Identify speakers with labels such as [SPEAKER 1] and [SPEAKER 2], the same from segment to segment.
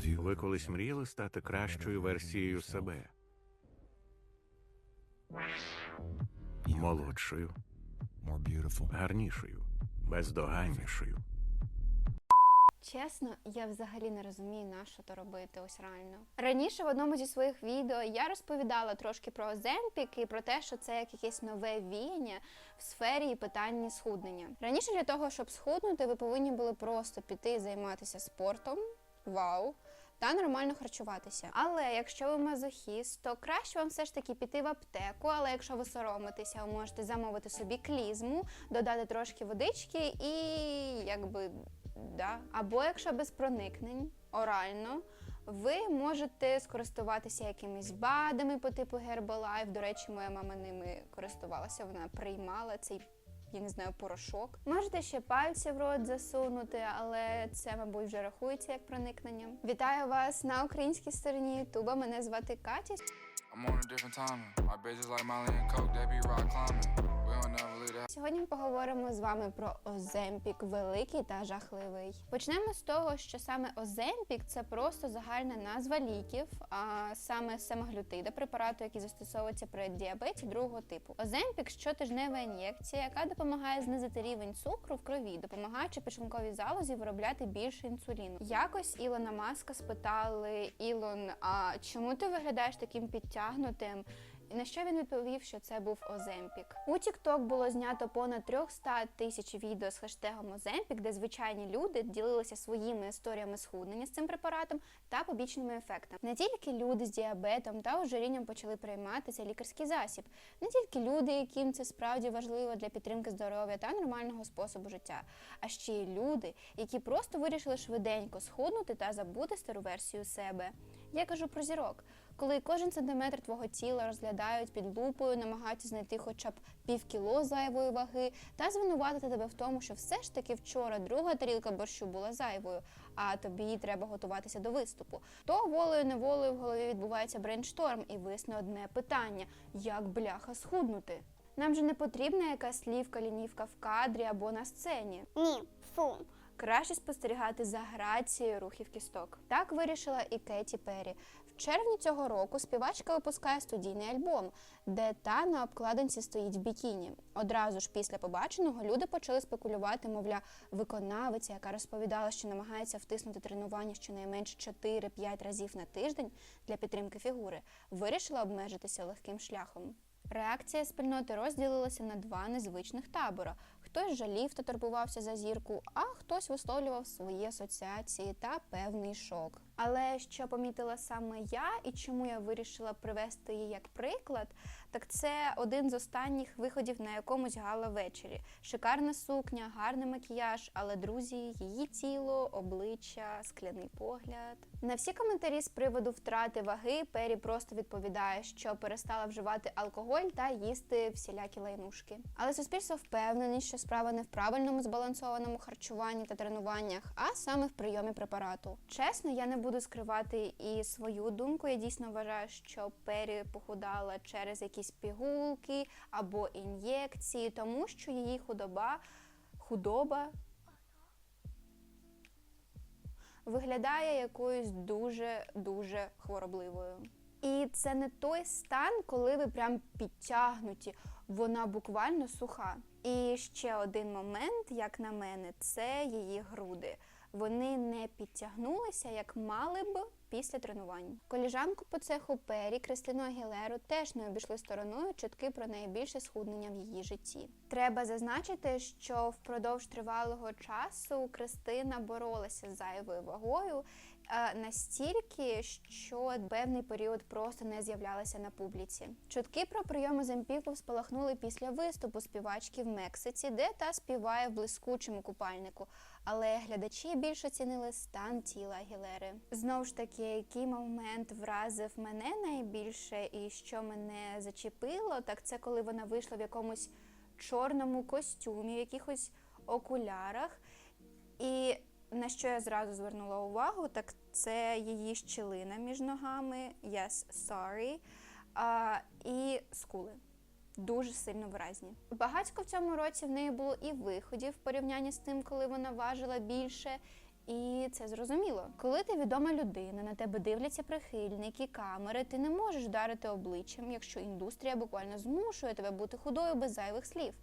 [SPEAKER 1] Ви колись мріяли стати кращою версією себе, молодшою, гарнішою, бездоганнішою?
[SPEAKER 2] Чесно, я взагалі не розумію, на що то робити ось реально. Раніше в одному зі своїх відео я розповідала трошки про Оземпік і про те, що це як якесь нове віяння в сфері і питанні схуднення. Раніше для того, щоб схуднути, ви повинні були просто піти і займатися спортом. Вау! Та нормально харчуватися. Але якщо ви мазохіст, то краще вам все ж таки піти в аптеку. Але якщо ви соромитеся, ви можете замовити собі клізму, додати трошки водички і якби Да. Або якщо без проникнень, орально, ви можете скористуватися якимись БАДами по типу Herbalife. До речі, моя мама ними користувалася, вона приймала цей. Я не знаю, порошок. Можете ще пальці в рот засунути, але це, мабуть, вже рахується як проникнення. Вітаю вас на українській стороні Ютуба. Мене звати Катя.
[SPEAKER 3] I'm on a different timing. My bitches like Molly and Coke, they be rock climbing.
[SPEAKER 2] Сьогодні ми поговоримо з вами про Оземпік великий та жахливий. Почнемо з того, що саме Оземпік це просто загальна назва ліків, а саме семаглютида, препарату, який застосовується при діабеті другого типу. Оземпік щотижнева ін'єкція, яка допомагає знизити рівень цукру в крові, допомагаючи печінковій залозі виробляти більше інсуліну. Якось Ілона Маска спитали Ілон, а чому ти виглядаєш таким підтягнутим? І на що він відповів, що це був Оземпік. У TikTok було знято понад 300 тисяч відео з хештегом Оземпік, де звичайні люди ділилися своїми історіями схуднення з цим препаратом та побічними ефектами. Не тільки люди з діабетом та ожирінням почали приймати цей лікарський засіб, не тільки люди, яким це справді важливо для підтримки здоров'я та нормального способу життя, а ще й люди, які просто вирішили швиденько схуднути та забути стару версію себе. Я кажу про зірок, коли кожен сантиметр твого тіла розглядають під лупою, намагаються знайти хоча б пів кіло зайвої ваги та звинуватити тебе в тому, що все ж таки вчора друга тарілка борщу була зайвою, а тобі треба готуватися до виступу. То волею неволею в голові відбувається брейншторм і висне одне питання: як бляха схуднути? Нам же не потрібна якась слівка, лінівка в кадрі або на сцені.
[SPEAKER 4] Ні, фу.
[SPEAKER 2] Краще спостерігати за грацією рухів кісток. Так вирішила і Кеті Перрі. В червні цього року співачка випускає студійний альбом, де та на обкладинці стоїть в бікіні. Одразу ж після побаченого люди почали спекулювати, мовля, виконавиця, яка розповідала, що намагається втиснути тренування щонайменше 4-5 разів на тиждень для підтримки фігури, вирішила обмежитися легким шляхом. Реакція спільноти розділилася на два незвичних табора. Хтось жалів та турбувався за зірку, а хтось висловлював свої асоціації та певний шок. Але що помітила саме я і чому я вирішила привести її як приклад, так це один з останніх виходів на якомусь гала-вечорі. Шикарна сукня, гарний макіяж, але друзі, її тіло, обличчя, скляний погляд. На всі коментарі з приводу втрати ваги Пері просто відповідає, що перестала вживати алкоголь та їсти всілякі лайнушки. Але суспільство впевнені, що справа не в правильному збалансованому харчуванні та тренуваннях, а саме в прийомі препарату. Чесно, я не буду скривати і свою думку. Я дійсно вважаю, що Пері похудала через якісь пігулки або ін'єкції, тому що її худоба худоба виглядає якоюсь дуже дуже хворобливою. І це не той стан, коли ви прям підтягнуті, вона буквально суха. І ще один момент, як на мене, це її груди. Вони не підтягнулися, як мали б після тренувань. Коліжанку по цеху Пері Кристину Агілеру теж не обійшли стороною чутки про найбільше схуднення в її житті. Треба зазначити, що впродовж тривалого часу Кристина боролася з зайвою вагою настільки, що певний період просто не з'являлася на публіці. Чутки про прийоми Земпіку спалахнули після виступу співачки в Мексиці, де та співає в блискучому купальнику. Але глядачі більше цінили стан тіла Агілери. Знову ж таки, який момент вразив мене найбільше і що мене зачепило, так це коли вона вийшла в якомусь чорному костюмі, в якихось окулярах. І на що я зразу звернула увагу, так це її щілина між ногами, yes, sorry, а, і скули. Дуже сильно виразні. Багатько в цьому році в неї було і виходів в порівнянні з тим, коли вона важила більше. І це зрозуміло. Коли ти відома людина, на тебе дивляться прихильники, камери, ти не можеш вдарити обличчям, якщо індустрія буквально змушує тебе бути худою без зайвих слів.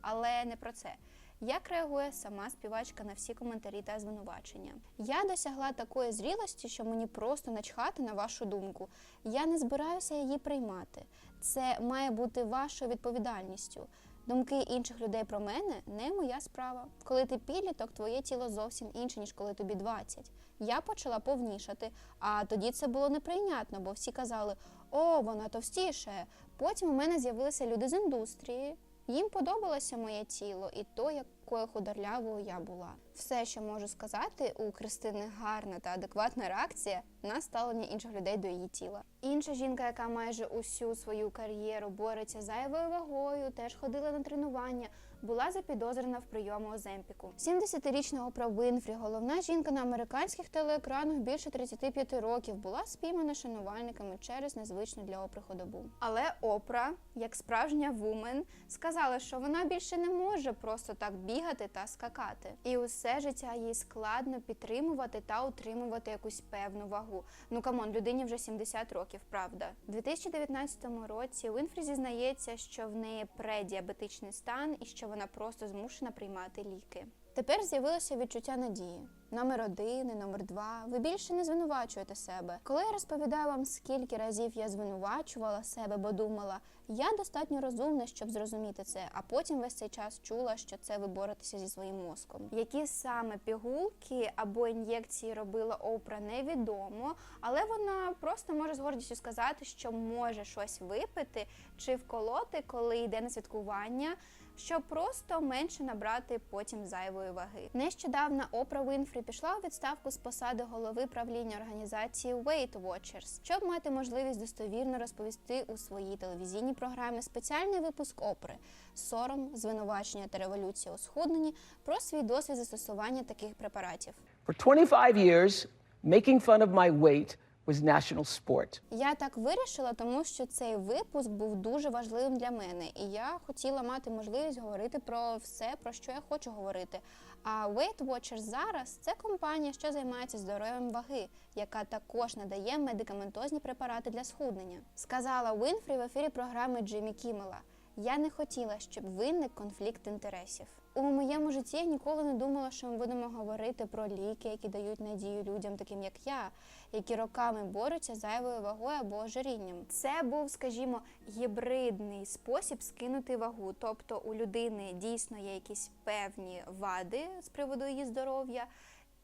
[SPEAKER 2] Але не про це. Як реагує сама співачка на всі коментарі та звинувачення? Я досягла такої зрілості, що мені просто начхати на вашу думку. Я не збираюся її приймати. Це має бути вашою відповідальністю. Думки інших людей про мене не моя справа. Коли ти підліток, твоє тіло зовсім інше, ніж коли тобі 20. Я почала повнішати, а тоді це було неприйнятно, бо всі казали: о, вона товстішає. Потім у мене з'явилися люди з індустрії. Їм подобалося моє тіло і то, якою худорлявою я була. Все, що можу сказати, у Кристини гарна та адекватна реакція на ставлення інших людей до її тіла. Інша жінка, яка майже усю свою кар'єру бореться зайвою вагою, теж ходила на тренування, була запідозрена в прийому Оземпіку. 70-річна Опра Вінфрі, головна жінка на американських телеекранах більше 35 років, була спіймана шанувальниками через незвичну для Опри ходобу. Але Опра, як справжня вумен, сказала, що вона більше не може просто так бігати та скакати. І усе життя їй складно підтримувати та утримувати якусь певну вагу. Ну камон, людині вже 70 років, правда. У 2019 році Уінфрі зізнається, що в неї предіабетичний стан і що вона просто змушена приймати ліки. Тепер з'явилося відчуття надії. Номер один номер два. Ви більше не звинувачуєте себе. Коли я розповідаю вам, скільки разів я звинувачувала себе, бо думала, я достатньо розумна, щоб зрозуміти це, а потім весь цей час чула, що це ви боретеся зі своїм мозком. Які саме пігулки або ін'єкції робила Опра, невідомо, але вона просто може з гордістю сказати, що може щось випити чи вколоти, коли йде на святкування щоб просто менше набрати потім зайвої ваги. Нещодавно Опра Вінфрі пішла у відставку з посади голови правління організації Weight Watchers, щоб мати можливість достовірно розповісти у своїй телевізійній програмі спеціальний випуск опри Сором, звинувачення та революція у схудненні про свій досвід застосування таких препаратів.
[SPEAKER 5] For 25 years, making fun of my weight was national sport.
[SPEAKER 2] Я так вирішила, тому що цей випуск був дуже важливим для мене, і я хотіла мати можливість говорити про все, про що я хочу говорити. А Weight Watchers зараз це компанія, що займається здоров'ям ваги, яка також надає медикаментозні препарати для схуднення. Сказала Уінфрі в ефірі програми Джиммі Кіммела. Я не хотіла, щоб виник конфлікт інтересів. У моєму житті я ніколи не думала, що ми будемо говорити про ліки, які дають надію людям, таким як я, які роками борються з зайвою вагою або ожирінням. Це був, скажімо, гібридний спосіб скинути вагу. Тобто у людини дійсно є якісь певні вади з приводу її здоров'я.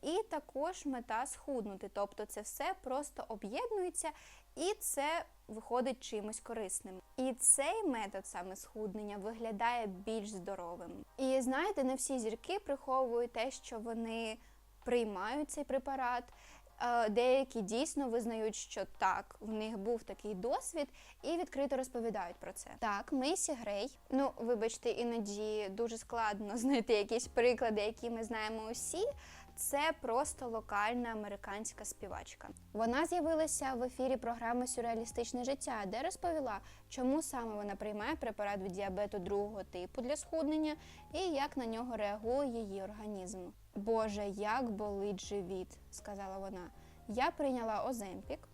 [SPEAKER 2] І також мета схуднути, тобто це все просто об'єднується і це виходить чимось корисним. І цей метод саме схуднення виглядає більш здоровим. І знаєте, не всі зірки приховують те, що вони приймають цей препарат. Е, Деякі дійсно визнають, що так, в них був такий досвід, і відкрито розповідають про це. Так, Мейсі Грей. Ну, вибачте, іноді дуже складно знайти якісь приклади, які ми знаємо усі. Це просто локальна американська співачка. Вона з'явилася в ефірі програми Сюрреалістичне життя, де розповіла, чому саме вона приймає препарат від діабету другого типу для схуднення і як на нього реагує її організм. Боже, як болить живіт, сказала вона. Я прийняла Оземпік.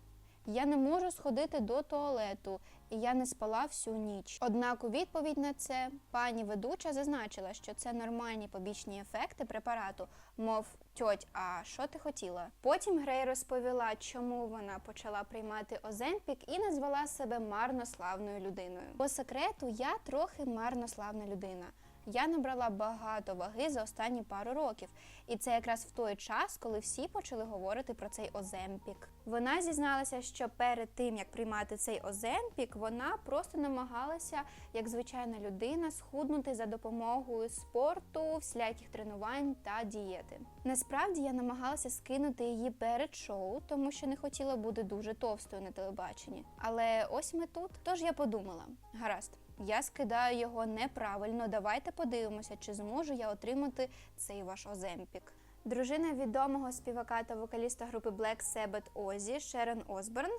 [SPEAKER 2] Я не можу сходити до туалету, і я не спала всю ніч. Однак у відповідь на це пані ведуча зазначила, що це нормальні побічні ефекти препарату, мов тьоть, а що ти хотіла? Потім Грей розповіла, чому вона почала приймати Оземпік і назвала себе марнославною людиною. По секрету я трохи марнославна людина. Я набрала багато ваги за останні пару років, і це якраз в той час, коли всі почали говорити про цей Оземпік. Вона зізналася, що перед тим як приймати цей Оземпік, вона просто намагалася, як звичайна людина, схуднути за допомогою спорту, всіляких тренувань та дієти. Насправді я намагалася скинути її перед шоу, тому що не хотіла бути дуже товстою на телебаченні. Але ось ми тут. Тож я подумала: гаразд. Я скидаю його неправильно. Давайте подивимося, чи зможу я отримати цей ваш Оземпік. Дружина відомого співака та вокаліста групи Black Sabbath Озі Шерон Осборн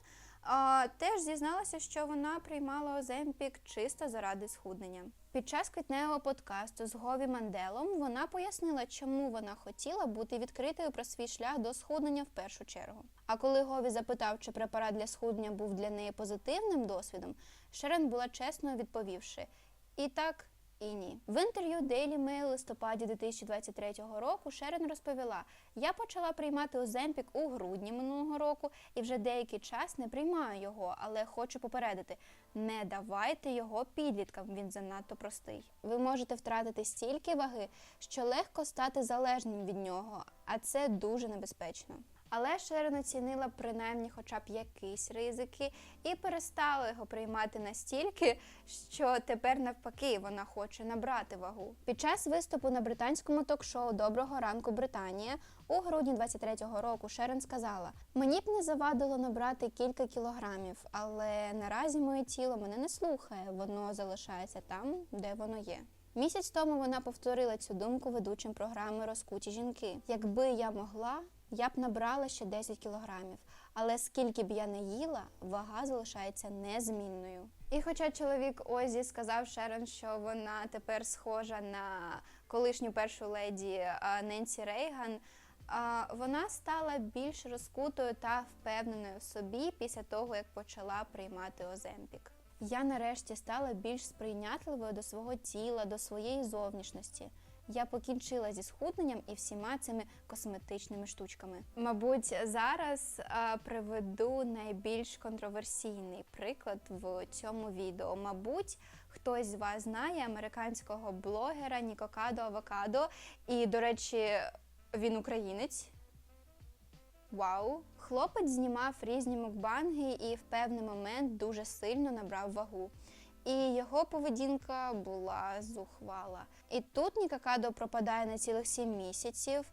[SPEAKER 2] теж зізналася, що вона приймала Оземпік чисто заради схуднення. Під час квітневого подкасту з Гові Манделом вона пояснила, чому вона хотіла бути відкритою про свій шлях до схуднення в першу чергу. А коли Гові запитав, чи препарат для схуднення був для неї позитивним досвідом, Шерон була чесною відповівши: і так, і ні. В інтерв'ю Daily Mail листопаді 2023 року Шерон розповіла: я почала приймати Оземпік у грудні минулого року і вже деякий час не приймаю його, але хочу попередити: не давайте його підліткам. Він занадто простий. Ви можете втратити стільки ваги, що легко стати залежним від нього, а це дуже небезпечно. Але Шерон оцінила принаймні хоча б якісь ризики і перестала його приймати настільки, що тепер навпаки вона хоче набрати вагу. Під час виступу на британському ток-шоу Доброго ранку Британія у грудні 23-го року Шерон сказала: мені б не завадило набрати кілька кілограмів, але наразі моє тіло мене не слухає, воно залишається там, де воно є. Місяць тому вона повторила цю думку ведучим програми Розкуті жінки. Якби я могла, я б набрала ще 10 кілограмів, але скільки б я не їла, вага залишається незмінною. І хоча чоловік Озі сказав Шерон, що вона тепер схожа на колишню першу леді Ненсі Рейган, вона стала більш розкутою та впевненою в собі після того, як почала приймати Оземпік. Я нарешті стала більш сприйнятливою до свого тіла, до своєї зовнішності. Я покінчила зі схудненням і всіма цими косметичними штучками. Мабуть, зараз а, приведу найбільш контроверсійний приклад в цьому відео. Мабуть, хтось з вас знає американського блогера Нікокадо Авокадо. І, до речі, він українець. Вау! Хлопець знімав різні мукбанги і в певний момент дуже сильно набрав вагу. І його поведінка була зухвала. І тут Нікакадо пропадає на цілих сім місяців.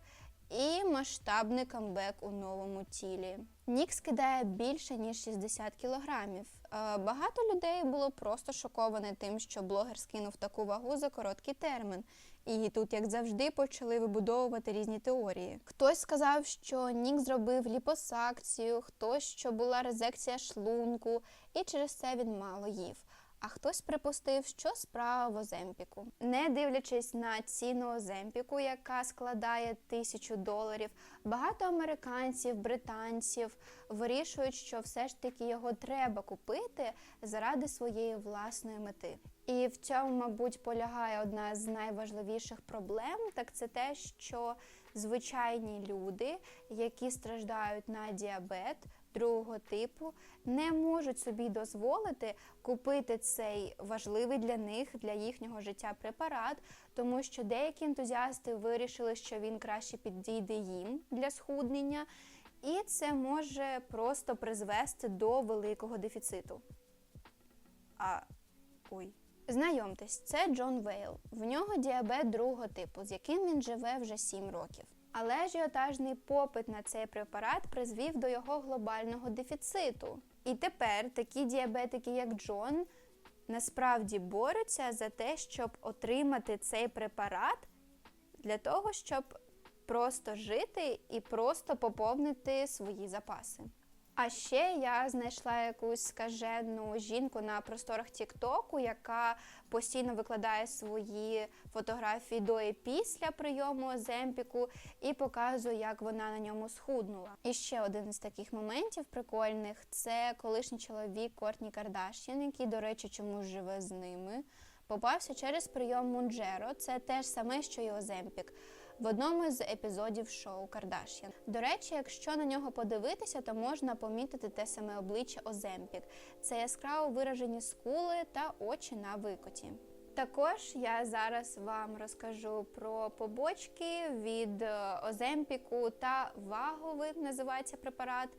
[SPEAKER 2] І масштабний камбек у новому тілі. Нік скидає більше ніж 60 кілограмів. Е, Багато людей було просто шоковане тим, що блогер скинув таку вагу за короткий термін. І тут, як завжди, почали вибудовувати різні теорії. Хтось сказав, що Нік зробив ліпосакцію, хтось, що була резекція шлунку, і через це він мало їв. А хтось припустив, що справа в Оземпіку. Не дивлячись на ціну Оземпіку, яка складає тисячу доларів, багато американців, британців вирішують, що все ж таки його треба купити заради своєї власної мети. І в цьому, мабуть, полягає одна з найважливіших проблем, так це те, що звичайні люди, які страждають на діабет другого типу, не можуть собі дозволити купити цей важливий для них, для їхнього життя препарат, тому що деякі ентузіасти вирішили, що він краще підійде їм для схуднення, і це може просто призвести до великого дефіциту. А ой. Знайомтесь, це Джон Вейл. В нього діабет другого типу, з яким він живе вже 7 років. Але ажіотажний попит на цей препарат призвів до його глобального дефіциту. І тепер такі діабетики, як Джон, насправді борються за те, щоб отримати цей препарат для того, щоб просто жити і просто поповнити свої запаси. А ще я знайшла якусь скажену жінку на просторах Тіктоку, яка постійно викладає свої фотографії до і після прийому Оземпіку і показує, як вона на ньому схуднула. І ще один з таких моментів прикольних це колишній чоловік Кортні Кардашян, який, до речі, чомусь живе з ними. Попався через прийом Мунджеро. Це те ж саме, що і Оземпік. В одному з епізодів шоу Кардашян. До речі, якщо на нього подивитися, то можна помітити те саме обличчя Оземпік. Це яскраво виражені скули та очі на викоті. Також я зараз вам розкажу про побочки від е, Оземпіку та Вагови, називається препарат.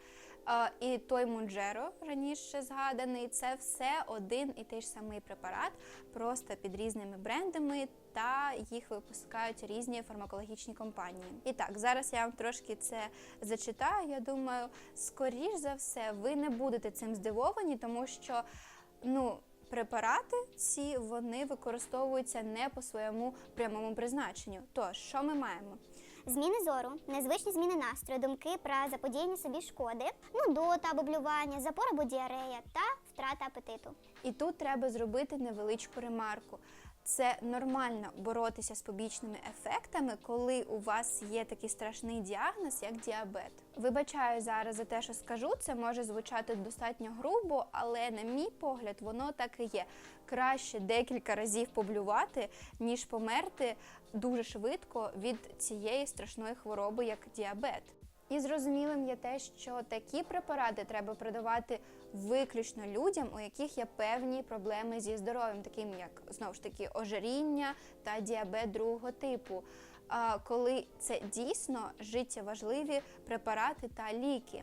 [SPEAKER 2] І той Мунджеро, раніше згаданий, це все один і той ж самий препарат, просто під різними брендами, та їх випускають різні фармакологічні компанії. І так, зараз я вам трошки це зачитаю. Я думаю, скоріш за все, ви не будете цим здивовані, тому що ну. Препарати ці вони використовуються не по своєму прямому призначенню. Тож, що ми маємо?
[SPEAKER 4] Зміни зору, незвичні зміни настрою, думки про заподіяння собі шкоди, нудота або блювання, запор або діарея та втрата апетиту.
[SPEAKER 2] І тут треба зробити невеличку ремарку. Це нормально боротися з побічними ефектами, коли у вас є такий страшний діагноз, як діабет. Вибачаю зараз за те, що скажу, це може звучати достатньо грубо, але на мій погляд, воно так і є. Краще декілька разів поблювати, ніж померти дуже швидко від цієї страшної хвороби, як діабет. І зрозумілим є те, що такі препарати треба продавати виключно людям, у яких є певні проблеми зі здоров'ям, таким як знову ж таки ожиріння та діабет другого типу. А, коли це дійсно життєважливі препарати та ліки.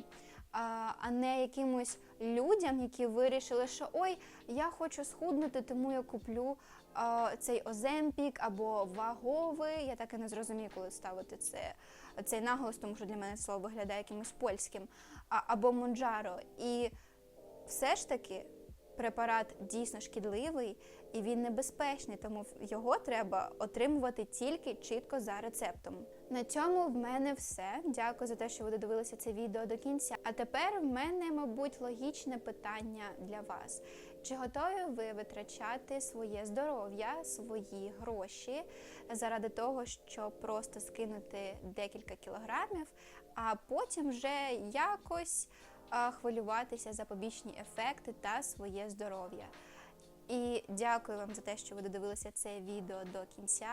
[SPEAKER 2] А, не якимось людям, які вирішили, що ой, я хочу схуднути, тому я куплю цей оземпік або ваговий. Я так і не зрозумію, коли ставити це, цей наголос, тому що для мене слово виглядає якимось польським, або Монджаро. І все ж таки препарат дійсно шкідливий і він небезпечний, тому його треба отримувати тільки чітко за рецептом. На цьому в мене все. Дякую за те, що ви додивилися це відео до кінця. А тепер в мене, мабуть, логічне питання для вас. Чи готові ви витрачати своє здоров'я, свої гроші заради того, щоб просто скинути декілька кілограмів, а потім вже якось хвилюватися за побічні ефекти та своє здоров'я? І дякую вам за те, що ви додивилися це відео до кінця.